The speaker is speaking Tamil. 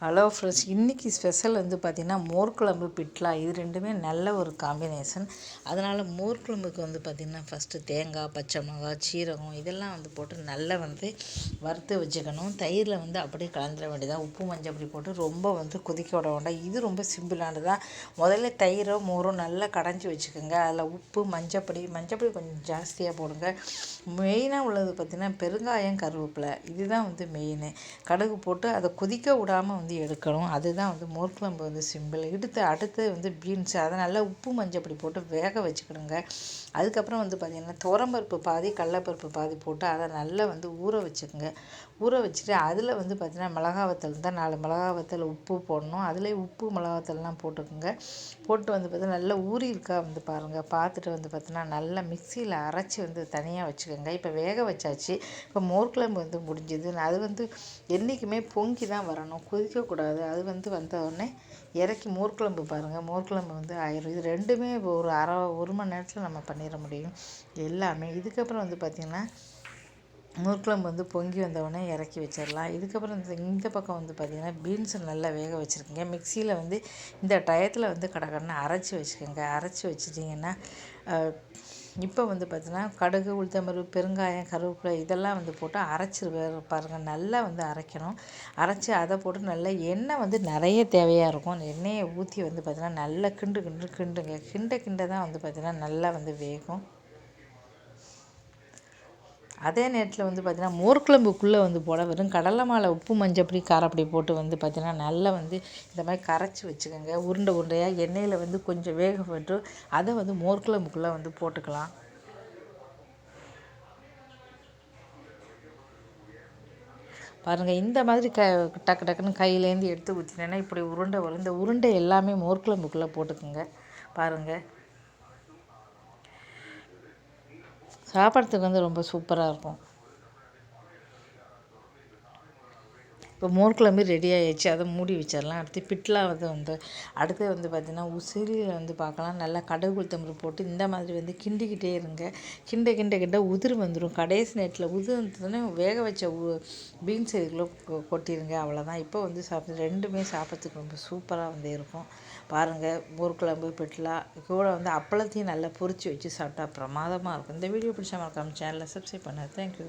ஹலோ ஃப்ரெண்ட்ஸ் இன்றைக்கி ஸ்பெஷல் வந்து பார்த்திங்கன்னா மோர்க்குழம்பு பிட்லா. இது ரெண்டுமே நல்ல ஒரு காம்பினேஷன் அதனால் மோர்க்குழம்புக்கு வந்து பார்த்திங்கன்னா ஃபஸ்ட்டு தேங்காய் பச்சை மிளகாய் சீரகம் இதெல்லாம் வந்து போட்டு நல்லா வந்து வறுத்து வச்சுக்கணும். தயிரில் வந்து அப்படியே கலந்துட வேண்டியதான் உப்பு மஞ்சள் அப்படி போட்டு ரொம்ப வந்து கொதிக்க விட வேண்டாம். இது ரொம்ப சிம்பிளானது தான் முதல்ல தயிரோ மோரோ நல்லா கடைஞ்சி வச்சுக்கோங்க. அதில் உப்பு மஞ்சப்பொடி மஞ்சப்பொடி கொஞ்சம் ஜாஸ்தியாக போடுங்க. மெயினாக உள்ளது பார்த்திங்கன்னா பெருங்காயம் கருவேப்பிலை. இதுதான் வந்து மெயின் கடுகு போட்டு அதை கொதிக்க விடாமல் வந்து எடுக்கணும். அதுதான் வந்து மோர்க்குழம்பு வந்து சிம்பிள் எடுத்து அடுத்து வந்து பீன்ஸ் அதை நல்லா உப்பு மஞ்சள் அப்படி போட்டு வேக வச்சுக்கிடுங்க. அதுக்கப்புறம் வந்து பார்த்திங்கன்னா துவரம்பருப்பு பாதி கடலப்பருப்பு பாதி போட்டு அதை நல்லா வந்து ஊற வச்சுக்கோங்க. ஊற வச்சுட்டு அதில் வந்து பார்த்திங்கன்னா மிளகா வத்தல் தான் நாலு மிளகா வத்தல் உப்பு போடணும். அதிலே உப்பு மிளகா வத்தல்லாம் போட்டுக்கோங்க. போட்டு வந்து பார்த்தீங்கன்னா நல்லா ஊறி இருக்கா வந்து பாருங்கள் பார்த்துட்டு வந்து பார்த்தீங்கன்னா நல்லா மிக்சியில் அரைச்சி வந்து தனியாக வச்சுக்கோங்க. இப்போ வேக வச்சாச்சு. இப்போ மோர்க்குழம்பு வந்து முடிஞ்சுது. அது வந்து என்றைக்குமே பொங்கி தான் வரணும் கொதிக்கக்கூடாது அது வந்து வந்த உடனே இறக்கி மோர்க்குழம்பு பாருங்கள் மோர்க்குழம்பு வந்து ஆயிரும். இது ரெண்டுமே ஒரு அரை ஒரு மணி நேரத்தில் நம்ம பண்ணிட முடியும். எல்லாமே. இதுக்கப்புறம் வந்து பார்த்திங்கன்னா நூற்குழம்பு வந்து பொங்கி வந்தவுடனே இறக்கி வச்சிடலாம் இதுக்கப்புறம் இந்த இந்த பக்கம் வந்து பார்த்திங்கன்னா பீன்ஸை நல்லா வேக வச்சுருக்கீங்க. மிக்சியில் வந்து இந்த டயத்தில் வந்து கடற்கடனை அரைச்சி வச்சுக்கோங்க. அரைச்சி வச்சிட்டிங்கன்னா இப்போ வந்து பார்த்திங்கன்னா கடுகு உளுத்தம்பருப்பு பெருங்காயம் கருவேப்பிலை இதெல்லாம் வந்து போட்டு அரைச்சி பாருங்கள் நல்லா வந்து அரைக்கணும். அரைச்சி அதை போட்டு நல்லா எண்ணெய் வந்து நிறைய தேவையாக இருக்கும். அந்த எண்ணெயை ஊற்றி வந்து பார்த்திங்கன்னா நல்லா கிண்டு கிண்டு கிண்டுங்க. கிண்ட கிண்ட தான் வந்து பார்த்திங்கன்னா நல்லா வந்து வேகும். அதே நேரத்தில் வந்து பார்த்திங்கன்னா மோர்க்குழம்புக்குள்ளே வந்து போட வெறும் கடலை மாலை உப்பு மஞ்சப்பொடி காரப்பொடி போட்டு வந்து பார்த்திங்கன்னா நல்லா வந்து இந்த மாதிரி கரைச்சி வச்சுக்கோங்க. உருண்டை உருண்டையாக எண்ணெயில் வந்து கொஞ்சம் வேகப்பட்டு அதை வந்து மோர் குழம்புக்குள்ளே வந்து போட்டுக்கலாம். பாருங்கள் இந்த மாதிரி க டக்கு டக்குன்னு கையிலேருந்து எடுத்து ஊற்றினேன்னா இப்படி உருண்டை வரும். இந்த உருண்டை எல்லாமே மோர்க்குழம்புக்குள்ளே போட்டுக்கோங்க. பாருங்கள் சாப்பிட்றதுக்கு வந்து ரொம்ப சூப்பராக இருக்கும். இப்போ மோர் குழம்பு ரெடி ஆகிடுச்சு அதை மூடி வச்சிடலாம். அடுத்து பிட்லா வந்து வந்து அடுத்து வந்து பார்த்திங்கன்னா உசிரியில் வந்து பார்க்கலாம். நல்லா கடுகு உளுத்தம்பரு போட்டு இந்த மாதிரி வந்து கிண்டிக்கிட்டே இருங்க. கிண்ட கிண்ட கிண்ட உதிர் வந்துடும் கடைசி நேரத்தில் உதிர் வந்ததுன்னா வேக வச்ச பீன்ஸ் இதுக்குள்ளே கொட்டிடுங்க அவ்வளோதான் இப்போ வந்து சாப்பிட்டு ரெண்டுமே சாப்பிட்றதுக்கு ரொம்ப சூப்பராக வந்து இருக்கும். பாருங்கள் மோர் குழம்பு பிட்லா கூட வந்து அப்பளத்தையும் நல்லா பொரிச்சு வச்சு சாப்பிட்டா பிரமாதமாக இருக்கும். இந்த வீடியோ பிடிச்சா மறக்காமல் சேனலை சப்ஸ்கிரைப் பண்ண. தேங்க்யூ